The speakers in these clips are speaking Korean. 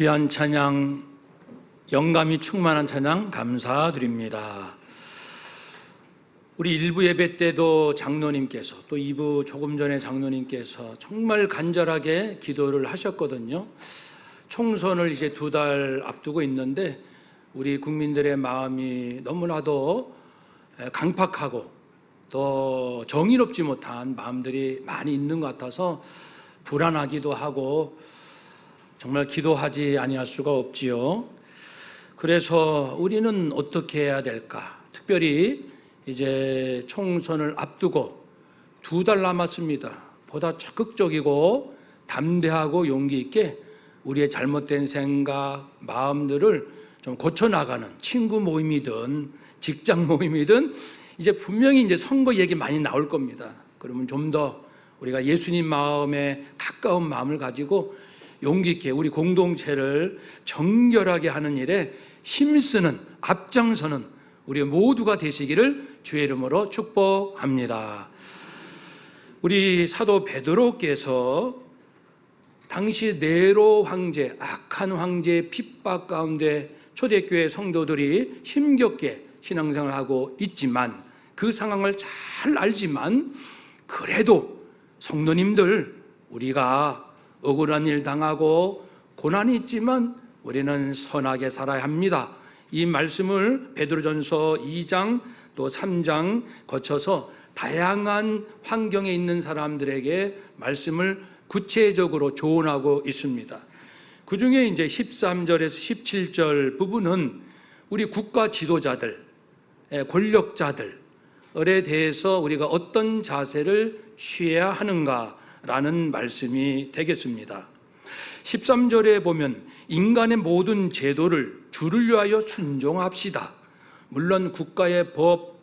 귀한 찬양, 영감이 충만한 찬양 감사드립니다. 우리 일부 예배 때도 장로님께서 또 2부 조금 전에 장로님께서 정말 간절하게 기도를 하셨거든요. 총선을 이제 두 달 앞두고 있는데 우리 국민들의 마음이 너무나도 강팍하고 또 정의롭지 못한 마음들이 많이 있는 것 같아서 불안하기도 하고 정말 기도하지 아니할 수가 없지요. 그래서 우리는 어떻게 해야 될까? 특별히 이제 총선을 앞두고 두 달 남았습니다. 보다 적극적이고 담대하고 용기 있게 우리의 잘못된 생각, 마음들을 좀 고쳐 나가는 친구 모임이든 직장 모임이든 이제 분명히 이제 선거 얘기 많이 나올 겁니다. 그러면 좀 더 우리가 예수님 마음에 가까운 마음을 가지고 용기 있게 우리 공동체를 정결하게 하는 일에 힘쓰는 앞장서는 우리 모두가 되시기를 주의 이름으로 축복합니다. 우리 사도 베드로께서 당시 네로 황제, 악한 황제의 핍박 가운데 초대교회 성도들이 힘겹게 신앙생활을 하고 있지만 그 상황을 잘 알지만 그래도 성도님들 우리가 억울한 일 당하고 고난이 있지만 우리는 선하게 살아야 합니다. 이 말씀을 베드로전서 2장 또 3장 거쳐서 다양한 환경에 있는 사람들에게 말씀을 구체적으로 조언하고 있습니다. 그 중에 이제 13절에서 17절 부분은 우리 국가 지도자들, 예, 권력자들에 대해서 우리가 어떤 자세를 취해야 하는가 라는 말씀이 되겠습니다. 13절에 보면 인간의 모든 제도를 주를 위하여 순종합시다. 물론 국가의 법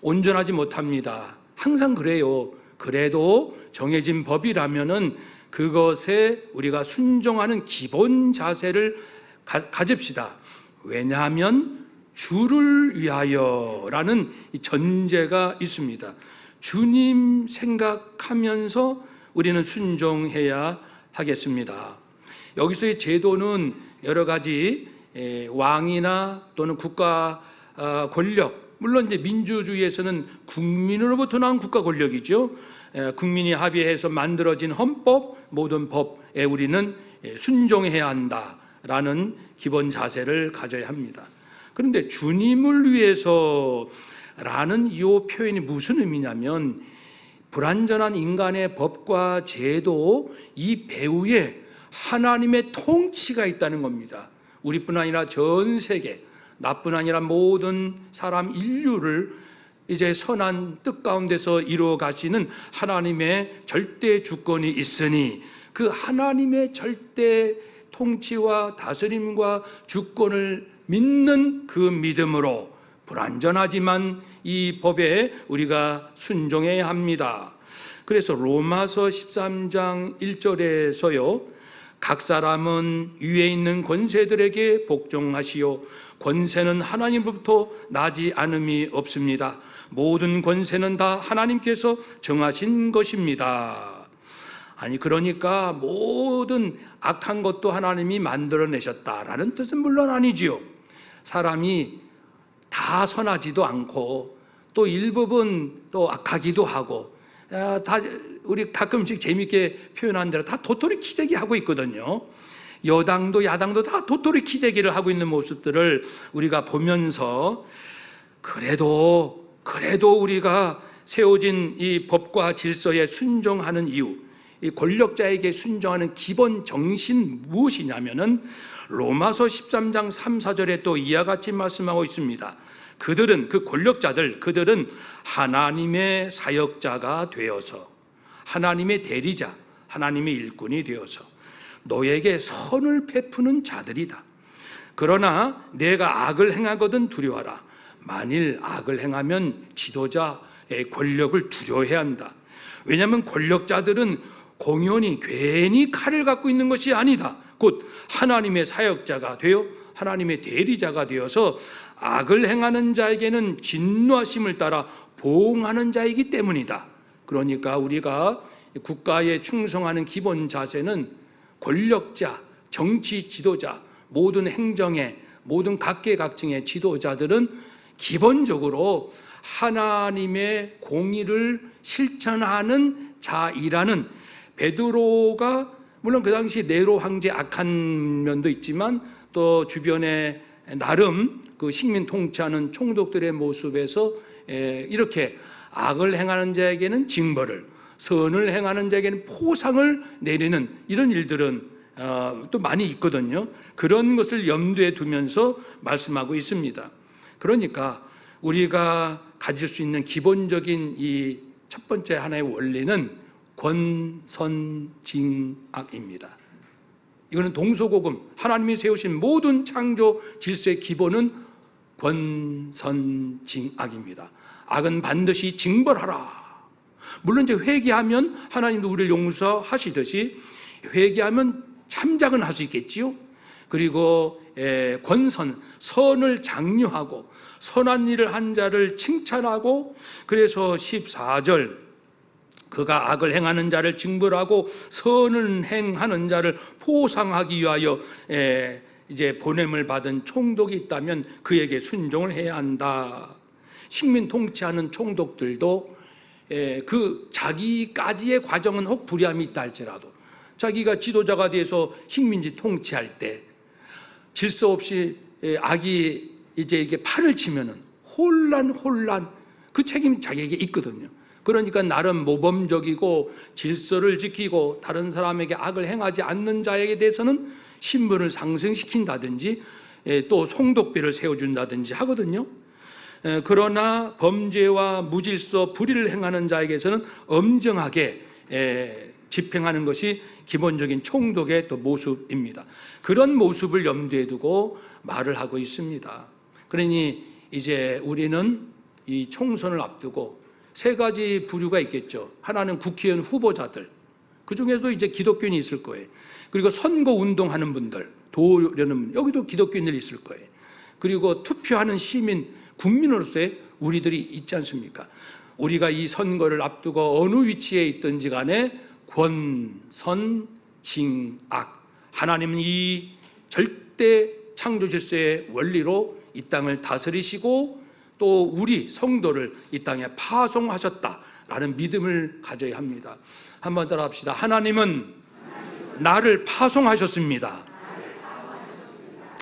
온전하지 못합니다. 항상 그래요. 그래도 정해진 법이라면은 그것에 우리가 순종하는 기본 자세를 가, 가집시다. 왜냐하면 주를 위하여라는 전제가 있습니다. 주님 생각하면서 우리는 순종해야 하겠습니다. 여기서의 제도는 여러 가지 왕이나 또는 국가 아, 권력, 물론 이제 민주주의에서는 국민으로부터 나온 국가 권력이죠. 국민이 합의해서 만들어진 헌법, 모든 법에 우리는 순종해야 한다라는 기본 자세를 가져야 합니다. 그런데 주님을 위해서라는 이 표현이 무슨 의미냐면 불완전한 인간의 법과 제도 이 배후에 하나님의 통치가 있다는 겁니다. 우리뿐 아니라 전 세계, 나뿐 아니라 모든 사람 인류를 이제 선한 뜻 가운데서 이루어 가시는 하나님의 절대 주권이 있으니 그 하나님의 절대 통치와 다스림과 주권을 믿는 그 믿음으로 불완전하지만 이 법에 우리가 순종해야 합니다. 그래서 로마서 13장 1절에서요. 각 사람은 위에 있는 권세들에게 복종하시오. 권세는 하나님부터 나지 않음이 없습니다. 모든 권세는 다 하나님께서 정하신 것입니다. 아니, 그러니까 모든 악한 것도 하나님이 만들어내셨다라는 뜻은 물론 아니지요. 사람이 다 선하지도 않고 또 일부분 또 악하기도 하고 아, 다 우리 가끔씩 재밌게 표현한 대로 다 도토리 키재기 하고 있거든요. 여당도 야당도 다 도토리 키재기를 하고 있는 모습들을 우리가 보면서 그래도 그래도 우리가 세워진 이 법과 질서에 순종하는 이유, 이 권력자에게 순종하는 기본 정신 무엇이냐면은 로마서 13장 3, 4절에 또 이와 같이 말씀하고 있습니다. 그들은 그 권력자들 그들은 하나님의 사역자가 되어서 하나님의 대리자, 하나님의 일꾼이 되어서 너에게 선을 베푸는 자들이다. 그러나 내가 악을 행하거든 두려워하라. 만일 악을 행하면 지도자의 권력을 두려워해야 한다. 왜냐하면 권력자들은 공연히 괜히 칼을 갖고 있는 것이 아니다. 곧 하나님의 사역자가 되어 하나님의 대리자가 되어서 악을 행하는 자에게는 진노하심을 따라 보응하는 자이기 때문이다. 그러니까 우리가 국가에 충성하는 기본 자세는 권력자, 정치 지도자, 모든 행정의 모든 각계각층의 지도자들은 기본적으로 하나님의 공의를 실천하는 자이라는 베드로가 물론 그 당시 네로 황제 악한 면도 있지만 또 주변에 나름 그 식민 통치하는 총독들의 모습에서 에, 이렇게 악을 행하는 자에게는 징벌을 선을 행하는 자에게는 포상을 내리는 이런 일들은 어, 또 많이 있거든요. 그런 것을 염두에 두면서 말씀하고 있습니다. 그러니까 우리가 가질 수 있는 기본적인 이 첫 번째 하나의 원리는 권선징악입니다. 이거는 동서고금 하나님이 세우신 모든 창조 질서의 기본은 권선징악입니다. 악은 반드시 징벌하라. 물론 이제 회개하면 하나님도 우리를 용서하시듯이 회개하면 참작은 할 수 있겠지요. 그리고 에, 권선 선을 장려하고 선한 일을 한 자를 칭찬하고 그래서 14절 그가 악을 행하는 자를 징벌하고 선을 행하는 자를 포상하기 위하여 에, 이제 보냄을 받은 총독이 있다면 그에게 순종을 해야 한다. 식민 통치하는 총독들도 에, 그 자기까지의 과정은 혹 불이함이 있다 할지라도 자기가 지도자가 돼서 식민지 통치할 때 질서 없이 에, 악이 이제 이게 팔을 치면은 혼란 혼란 그 책임 자기에게 있거든요. 그러니까 나름 모범적이고 질서를 지키고 다른 사람에게 악을 행하지 않는 자에게 대해서는 신분을 상승시킨다든지 에, 또 송독비를 세워준다든지 하거든요. 에, 그러나 범죄와 무질서 불의를 행하는 자에게서는 엄정하게 에, 집행하는 것이 기본적인 총독의 또 모습입니다. 그런 모습을 염두에 두고 말을 하고 있습니다. 그러니 이제 우리는 이 총선을 앞두고 세 가지 부류가 있겠죠. 하나는 국회의원 후보자들. 그 중에도 이제 기독교인이 있을 거예요. 그리고 선거 운동하는 분들, 도려는 분, 여기도 기독교인들이 있을 거예요. 그리고 투표하는 시민, 국민으로서의 우리들이 있지 않습니까? 우리가 이 선거를 앞두고 어느 위치에 있든지 간에 권, 선, 징, 악. 하나님은 이 절대 창조 질서의 원리로 이 땅을 다스리시고 또 우리 성도를 이 땅에 파송하셨다라는 믿음을 가져야 합니다. 한번 따라 합시다. 하나님은 나를 파송하셨습니다.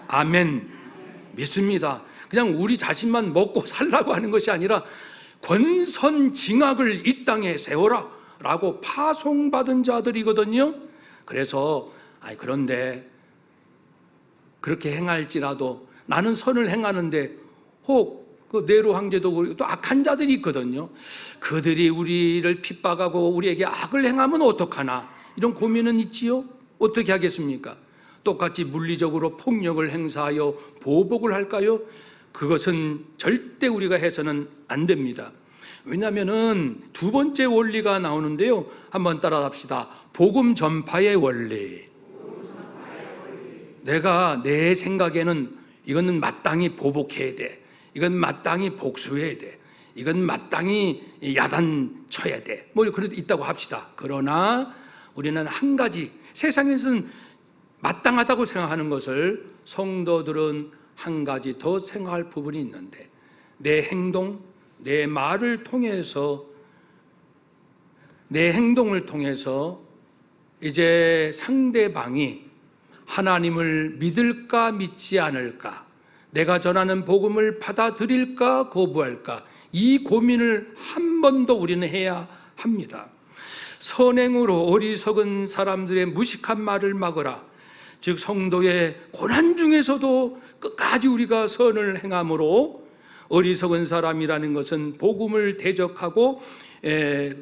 아멘. 믿습니다. 그냥 우리 자신만 먹고 살라고 하는 것이 아니라 권선징악을 이 땅에 세워라 라고 파송받은 자들이거든요. 그래서 아니 그런데 그렇게 행할지라도 나는 선을 행하는데 혹 그 네로 황제도 그렇고 또 악한 자들이 있거든요. 그들이 우리를 핍박하고 우리에게 악을 행하면 어떡하나 이런 고민은 있지요. 어떻게 하겠습니까? 똑같이 물리적으로 폭력을 행사하여 보복을 할까요? 그것은 절대 우리가 해서는 안 됩니다. 왜냐하면은 두 번째 원리가 나오는데요. 한번 따라 합시다. 복음 전파의 원리. 내가 내 생각에는 이거는 마땅히 보복해야 돼. 이건 마땅히 복수해야 돼. 이건 마땅히 야단 쳐야 돼. 뭐 그래도 있다고 합시다. 그러나 우리는 한 가지 세상에서는 마땅하다고 생각하는 것을 성도들은 한 가지 더 생각할 부분이 있는데 내 행동, 내 말을 통해서 내 행동을 통해서 이제 상대방이 하나님을 믿을까 믿지 않을까 내가 전하는 복음을 받아들일까 거부할까 이 고민을 한번더 우리는 해야 합니다. 선행으로 어리석은 사람들의 무식한 말을 막으라. 즉 성도의 고난 중에서도 끝까지 우리가 선을 행함으로 어리석은 사람이라는 것은 복음을 대적하고 에,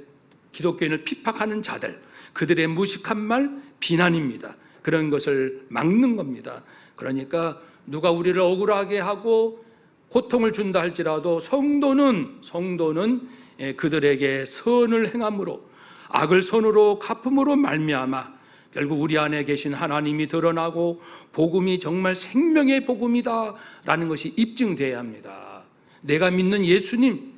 기독교인을 핍박하는 자들 그들의 무식한 말 비난입니다. 그런 것을 막는 겁니다. 그러니까 누가 우리를 억울하게 하고 고통을 준다 할지라도 성도는 성도는 에, 그들에게 선을 행함으로 악을 선으로 갚음으로 말미암아 결국 우리 안에 계신 하나님이 드러나고 복음이 정말 생명의 복음이다라는 것이 입증돼야 합니다. 내가 믿는 예수님,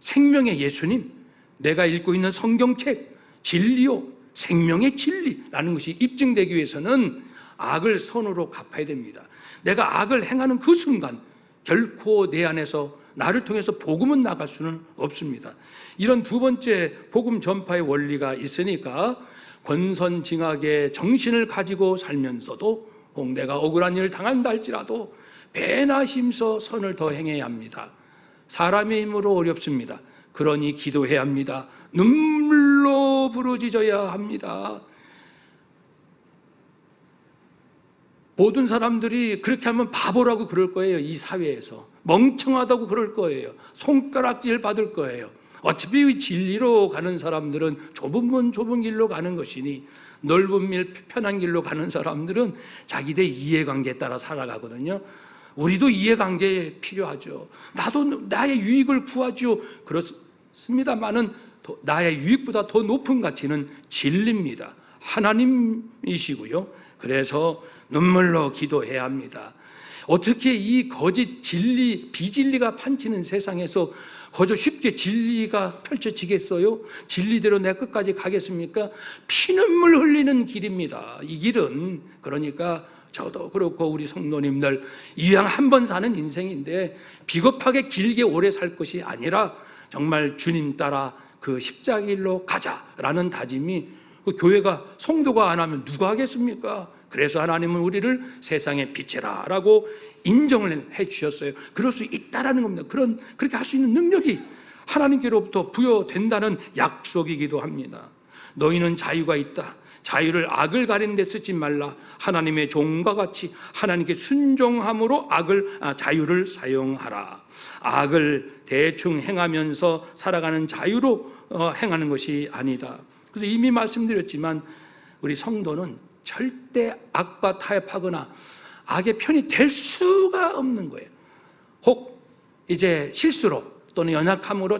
생명의 예수님, 내가 읽고 있는 성경책, 진리요, 생명의 진리라는 것이 입증되기 위해서는 악을 선으로 갚아야 됩니다. 내가 악을 행하는 그 순간 결코 내 안에서 나를 통해서 복음은 나갈 수는 없습니다. 이런 두 번째 복음 전파의 원리가 있으니까 권선징악의 정신을 가지고 살면서도 혹 내가 억울한 일을 당한다 할지라도 배나 힘써 선을 더 행해야 합니다. 사람의 힘으로 어렵습니다. 그러니 기도해야 합니다. 눈물로 부르짖어야 합니다. 모든 사람들이 그렇게 하면 바보라고 그럴 거예요. 이 사회에서. 멍청하다고 그럴 거예요. 손가락질 받을 거예요. 어차피 이 진리로 가는 사람들은 좁은 문 좁은 길로 가는 것이니 넓은 길 편한 길로 가는 사람들은 자기들 이해관계에 따라 살아가거든요. 우리도 이해관계 필요하죠. 나도 나의 유익을 구하죠. 그렇습니다만은 더- 나의 유익보다 더 높은 가치는 진리입니다. 하나님이시고요. 그래서 눈물로 기도해야 합니다. 어떻게 이 거짓 진리, 비진리가 판치는 세상에서 거저 쉽게 진리가 펼쳐지겠어요? 진리대로 내 끝까지 가겠습니까? 피눈물 흘리는 길입니다. 이 길은 그러니까 저도 그렇고 우리 성도님들 이왕 한 번 사는 인생인데 비겁하게 길게 오래 살 것이 아니라 정말 주님 따라 그 십자가 길로 가자라는 다짐이 그 교회가 성도가 안 하면 누가 하겠습니까? 그래서 하나님은 우리를 세상의 빛이라라고 인정을 해 주셨어요. 그럴 수 있다라는 겁니다. 그런 그렇게 할 수 있는 능력이 하나님께로부터 부여된다는 약속이기도 합니다. 너희는 자유가 있다. 자유를 악을 가리는 데 쓰지 말라. 하나님의 종과 같이 하나님께 순종함으로 악을 아, 자유를 사용하라. 악을 대충 행하면서 살아가는 자유로 어, 행하는 것이 아니다. 그래서 이미 말씀드렸지만 우리 성도는 절대 악과 타협하거나 악의 편이 될 수가 없는 거예요. 혹 이제 실수로 또는 연약함으로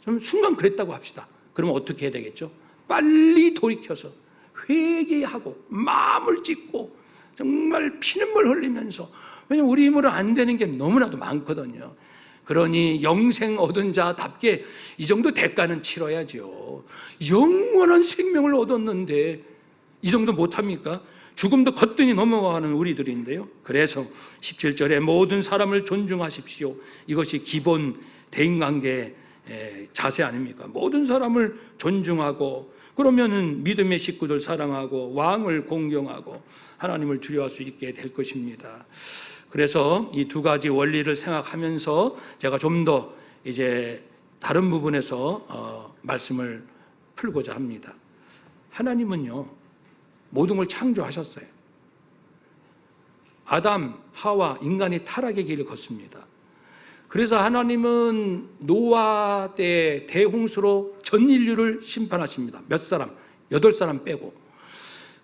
좀 순간 그랬다고 합시다. 그러면 어떻게 해야 되겠죠? 빨리 돌이켜서 회개하고 마음을 찢고 정말 피눈물 흘리면서 왜냐면 우리 힘으로 안 되는 게 너무나도 많거든요. 그러니 영생 얻은 자답게 이 정도 대가는 치러야죠. 영원한 생명을 얻었는데 이 정도 못합니까? 죽음도 거뜬히 넘어가는 우리들인데요. 그래서 17절에 모든 사람을 존중하십시오. 이것이 기본 대인관계 자세 아닙니까? 모든 사람을 존중하고 그러면은 믿음의 식구들 사랑하고 왕을 공경하고 하나님을 두려워할 수 있게 될 것입니다. 그래서 이 두 가지 원리를 생각하면서 제가 좀 더 이제 다른 부분에서 어, 말씀을 풀고자 합니다. 하나님은요 모든 걸 창조하셨어요. 아담, 하와 인간이 타락의 길을 걷습니다. 그래서 하나님은 노아 때 대홍수로 전 인류를 심판하십니다. 몇 사람? 여덟 사람 빼고.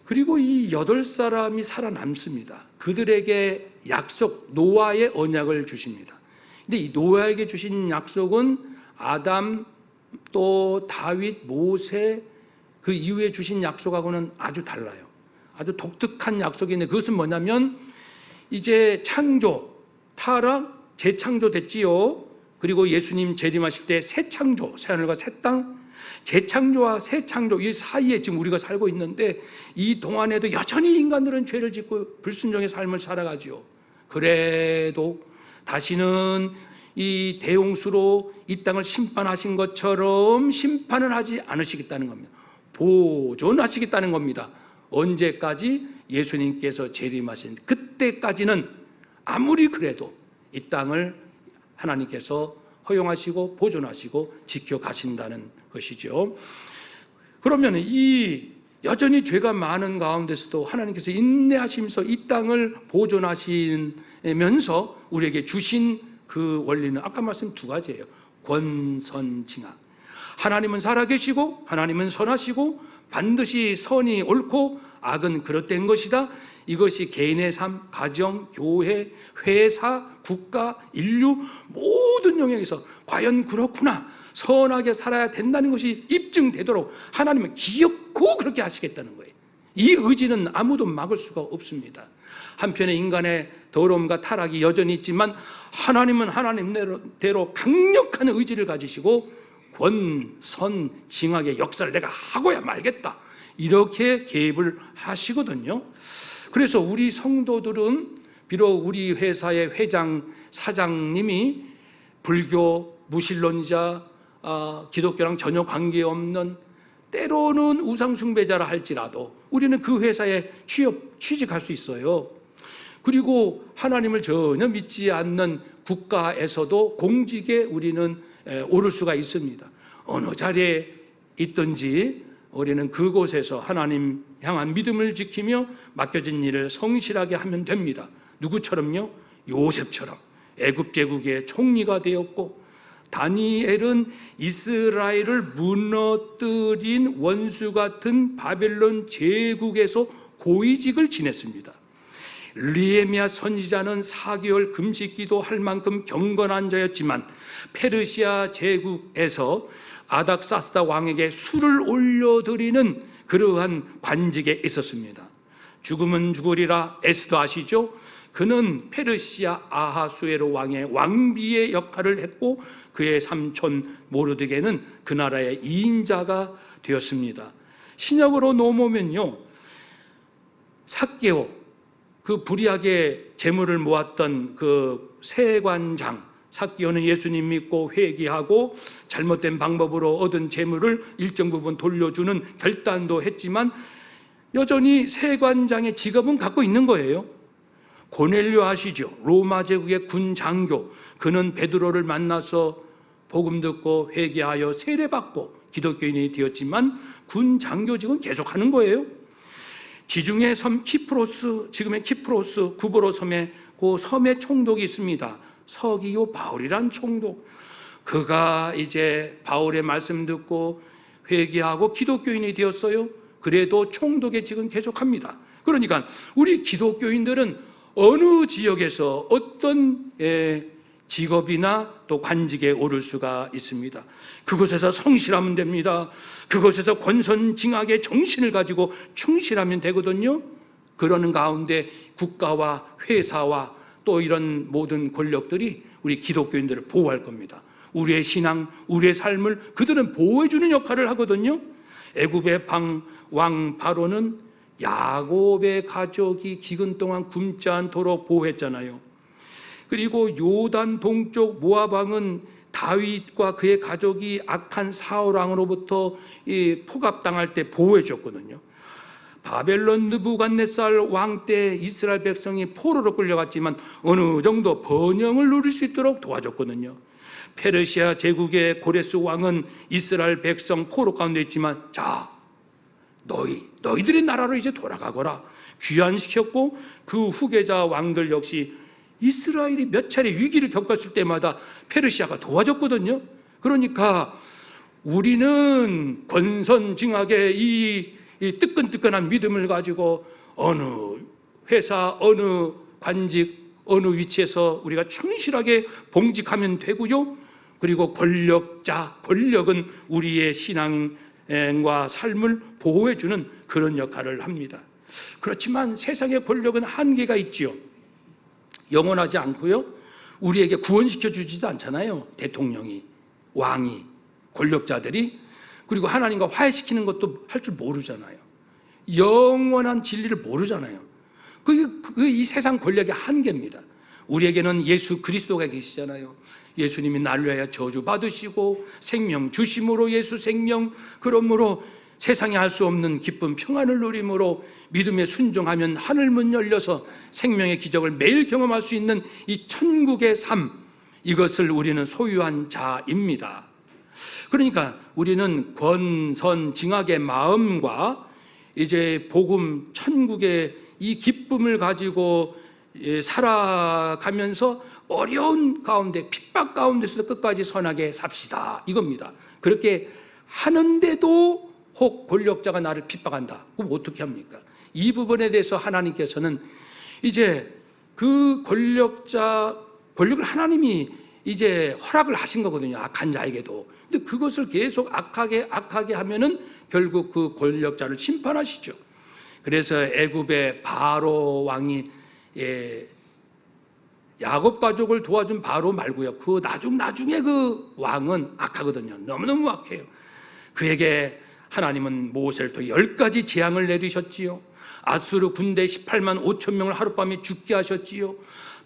그리고 이 여덟 사람이 살아남습니다. 그들에게 약속, 노아의 언약을 주십니다. 근데 이 노아에게 주신 약속은 아담, 또 다윗, 모세, 그 이후에 주신 약속하고는 아주 달라요. 아주 독특한 약속인데 그것은 뭐냐면 이제 창조, 타락, 재창조 됐지요. 그리고 예수님 재림하실 때 새 창조, 새 하늘과 새 땅, 재창조와 새 창조 이 사이에 지금 우리가 살고 있는데 이 동안에도 여전히 인간들은 죄를 짓고 불순종의 삶을 살아가지요. 그래도 다시는 이 대홍수로 이 땅을 심판하신 것처럼 심판을 하지 않으시겠다는 겁니다. 보존하시겠다는 겁니다. 언제까지 예수님께서 재림하신 그때까지는 아무리 그래도 이 땅을 하나님께서 허용하시고 보존하시고 지켜가신다는 것이죠. 그러면 이 여전히 죄가 많은 가운데서도 하나님께서 인내하시면서 이 땅을 보존하시면서 우리에게 주신 그 원리는 아까 말씀 두 가지예요. 권선징악. 하나님은 살아계시고 하나님은 선하시고 반드시 선이 옳고 악은 그릇된 것이다. 이것이 개인의 삶, 가정, 교회, 회사, 국가, 인류 모든 영역에서 과연 그렇구나. 선하게 살아야 된다는 것이 입증되도록 하나님은 기억고 그렇게 하시겠다는 거예요. 이 의지는 아무도 막을 수가 없습니다. 한편에 인간의 더러움과 타락이 여전히 있지만 하나님은 하나님대로 강력한 의지를 가지시고 권, 선, 징악의 역사를 내가 하고야 말겠다. 이렇게 개입을 하시거든요. 그래서 우리 성도들은 비록 우리 회사의 회장, 사장님이 불교, 무신론자, 아, 기독교랑 전혀 관계없는 때로는 우상 숭배자라 할지라도 우리는 그 회사에 취업, 취직할 수 있어요. 그리고 하나님을 전혀 믿지 않는 국가에서도 공직에 우리는 에, 오를 수가 있습니다. 어느 자리에 있든지 우리는 그곳에서 하나님 향한 믿음을 지키며 맡겨진 일을 성실하게 하면 됩니다. 누구처럼요? 요셉처럼 애굽 제국의 총리가 되었고 다니엘은 이스라엘을 무너뜨린 원수 같은 바벨론 제국에서 고위직을 지냈습니다. 리에미아 선지자는 4개월 금식기도 할 만큼 경건한 자였지만 페르시아 제국에서 아닥사스다 왕에게 술을 올려드리는 그러한 관직에 있었습니다. 죽으면 죽으리라 에스도 아시죠? 그는 페르시아 아하수에로 왕의 왕비의 역할을 했고 그의 삼촌 모르드게는 그 나라의 2인자가 되었습니다. 신약으로 넘어오면요. 삭개오 그 불의하게 재물을 모았던 그 세관장 삭개오는 예수님 믿고 회개하고 잘못된 방법으로 얻은 재물을 일정 부분 돌려주는 결단도 했지만 여전히 세관장의 직업은 갖고 있는 거예요. 고넬료 아시죠? 로마 제국의 군 장교. 그는 베드로를 만나서 복음 듣고 회개하여 세례받고 기독교인이 되었지만 군 장교직은 계속하는 거예요. 지중해 섬 키프로스, 지금의 키프로스 구보로 섬에 그 섬에 총독이 있습니다. 서기요 바울이란 총독. 그가 이제 바울의 말씀 듣고 회개하고 기독교인이 되었어요. 그래도 총독의 직은 계속합니다. 그러니까 우리 기독교인들은 어느 지역에서 어떤 에, 직업이나 또 관직에 오를 수가 있습니다. 그곳에서 성실하면 됩니다. 그곳에서 권선징악의 정신을 가지고 충실하면 되거든요. 그러는 가운데 국가와 회사와 또 이런 모든 권력들이 우리 기독교인들을 보호할 겁니다. 우리의 신앙, 우리의 삶을 그들은 보호해 주는 역할을 하거든요. 애굽의 방 왕 바로는 야곱의 가족이 기근 동안 굶지 않도록 보호했잖아요. 그리고 요단 동쪽 모압 왕은 다윗과 그의 가족이 악한 사울 왕으로부터 이 포갑당할 때 보호해 줬거든요. 바벨론 느부갓네살 왕 때 이스라엘 백성이 포로로 끌려갔지만 어느 정도 번영을 누릴 수 있도록 도와줬거든요. 페르시아 제국의 고레스 왕은 이스라엘 백성 포로 가운데 있지만 자 너희 너희들의 나라로 이제 돌아가거라 귀환시켰고 그 후계자 왕들 역시 이스라엘이 몇 차례 위기를 겪었을 때마다 페르시아가 도와줬거든요. 그러니까 우리는 권선징악의 이, 이 뜨끈뜨끈한 믿음을 가지고 어느 회사, 어느 관직, 어느 위치에서 우리가 충실하게 봉직하면 되고요. 그리고 권력자, 권력은 우리의 신앙과 삶을 보호해주는 그런 역할을 합니다. 그렇지만 세상의 권력은 한계가 있지요. 영원하지 않고요. 우리에게 구원시켜 주지도 않잖아요. 대통령이, 왕이, 권력자들이 그리고 하나님과 화해시키는 것도 할 줄 모르잖아요. 영원한 진리를 모르잖아요. 그게 그이 세상 권력의 한계입니다. 우리에게는 예수 그리스도가 계시잖아요. 예수님이 나를 위하여 저주 받으시고 생명 주심으로 예수 생명 그러므로 세상에 할수 없는 기쁨 평안을 누림으로 믿음에 순종하면 하늘 문 열려서 생명의 기적을 매일 경험할 수 있는 이 천국의 삶 이것을 우리는 소유한 자입니다. 그러니까 우리는 권선 징악의 마음과 이제 복음 천국의 이 기쁨을 가지고 예, 살아가면서 어려운 가운데 핍박 가운데서도 끝까지 선하게 삽시다 이겁니다. 그렇게 하는데도 혹 권력자가 나를 핍박한다. 그럼 어떻게 합니까? 이 부분에 대해서 하나님께서는 이제 그 권력자 권력을 하나님이 이제 허락을 하신 거거든요. 악한 자에게도. 근데 그것을 계속 악하게 악하게 하면은 결국 그 권력자를 심판하시죠. 그래서 애굽의 바로 왕이 예, 야곱 가족을 도와준 바로 말고요. 그 나중 나중에 그 왕은 악하거든요. 너무너무 악해요. 그에게 하나님은 모세를 통해 열 가지 재앙을 내리셨지요. 아수르 군대 18만 5천 명을 하룻밤에 죽게 하셨지요.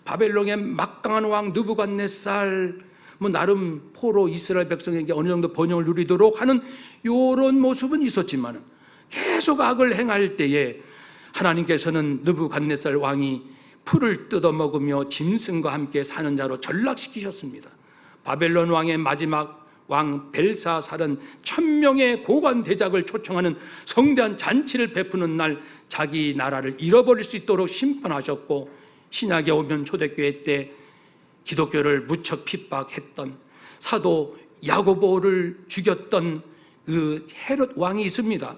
바벨론의 막강한 왕 느부갓네살 뭐 나름 포로 이스라엘 백성에게 어느 정도 번영을 누리도록 하는 이런 모습은 있었지만은 계속 악을 행할 때에 하나님께서는 느부갓네살 왕이 풀을 뜯어먹으며 짐승과 함께 사는 자로 전락시키셨습니다. 바벨론 왕의 마지막 왕 벨사살은 천명의 고관 대작을 초청하는 성대한 잔치를 베푸는 날 자기 나라를 잃어버릴 수 있도록 심판하셨고 신약에 오면 초대교회 때 기독교를 무척 핍박했던 사도 야고보를 죽였던 그 헤롯 왕이 있습니다.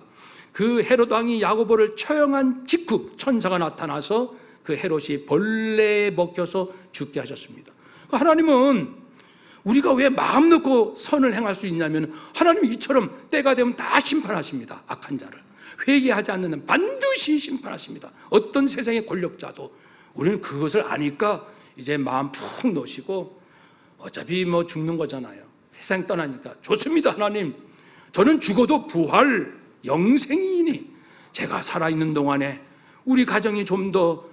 그 헤롯 왕이 야고보를 처형한 직후 천사가 나타나서 그 헤롯이 벌레에 먹혀서 죽게 하셨습니다. 하나님은 우리가 왜 마음 놓고 선을 행할 수 있냐면 하나님이 이처럼 때가 되면 다 심판하십니다. 악한 자를. 회개하지 않는 한 반드시 심판하십니다. 어떤 세상의 권력자도 우리는 그것을 아니까 이제 마음 푹 놓으시고 어차피 뭐 죽는 거잖아요. 세상 떠나니까 좋습니다, 하나님. 저는 죽어도 부활 영생이니 제가 살아 있는 동안에 우리 가정이 좀 더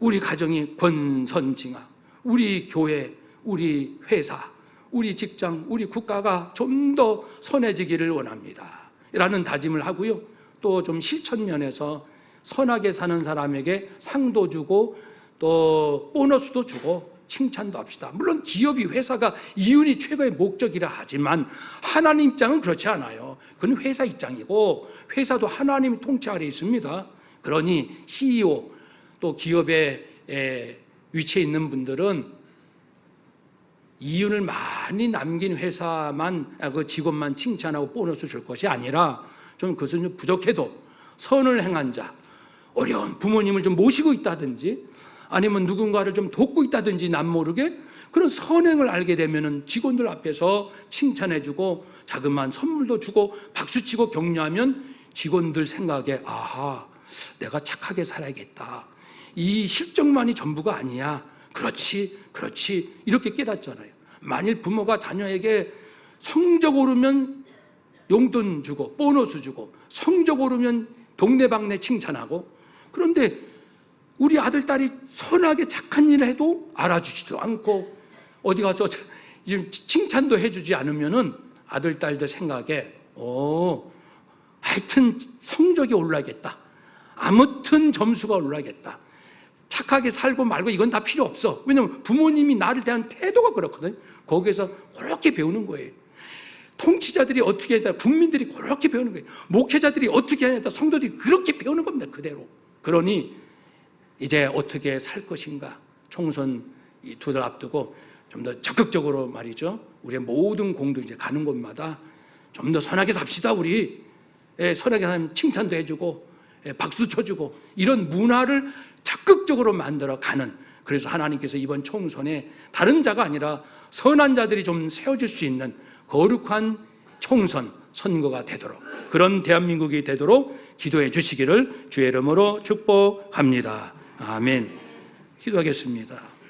우리 가정이 권선징악, 우리 교회, 우리 회사, 우리 직장, 우리 국가가 좀 더 선해지기를 원합니다. 라는 다짐을 하고요. 또 좀 실천 면에서 선하게 사는 사람에게 상도 주고 또 보너스도 주고 칭찬도 합시다. 물론 기업이 회사가 이윤이 최고의 목적이라 하지만 하나님 입장은 그렇지 않아요. 그건 회사 입장이고 회사도 하나님이 통치 아래 있습니다. 그러니 CEO 또 기업에 에, 위치해 있는 분들은 이윤을 많이 남긴 회사만 아, 그 직원만 칭찬하고 보너스 줄 것이 아니라 좀 그것은 좀 부족해도 선을 행한 자 어려운 부모님을 좀 모시고 있다든지 아니면 누군가를 좀 돕고 있다든지 남 모르게 그런 선행을 알게 되면은 직원들 앞에서 칭찬해주고 자그마한 선물도 주고 박수치고 격려하면 직원들 생각에 아하 내가 착하게 살아야겠다. 이 실적만이 전부가 아니야. 그렇지 그렇지. 이렇게 깨닫잖아요. 만일 부모가 자녀에게 성적 오르면 용돈 주고 보너스 주고 성적 오르면 동네방네 칭찬하고 그런데 우리 아들 딸이 선하게 착한 일을 해도 알아주지도 않고 어디 가서 칭찬도 해주지 않으면은 아들 딸들 생각에 어 하여튼 성적이 올라야겠다. 아무튼 점수가 올라야겠다 착하게 살고 말고 이건 다 필요 없어. 왜냐면 부모님이 나를 대한 태도가 그렇거든. 거기에서 그렇게 배우는 거예요. 통치자들이 어떻게 해야 되나 국민들이 그렇게 배우는 거예요. 목회자들이 어떻게 해야 되나 성도들이 그렇게 배우는 겁니다 그대로. 그러니 이제 어떻게 살 것인가 총선 두 달 앞두고 좀 더 적극적으로 말이죠. 우리의 모든 공도 이제 가는 곳마다 좀 더 선하게 삽시다 우리. 예, 선하게 사면 칭찬도 해주고 예, 박수도 쳐주고 이런 문화를 적극적으로 만들어 가는 그래서 하나님께서 이번 총선에 다른 자가 아니라 선한 자들이 좀 세워질 수 있는 거룩한 총선 선거가 되도록 그런 대한민국이 되도록 기도해 주시기를 주의 이름으로 축복합니다. 아멘. 기도하겠습니다.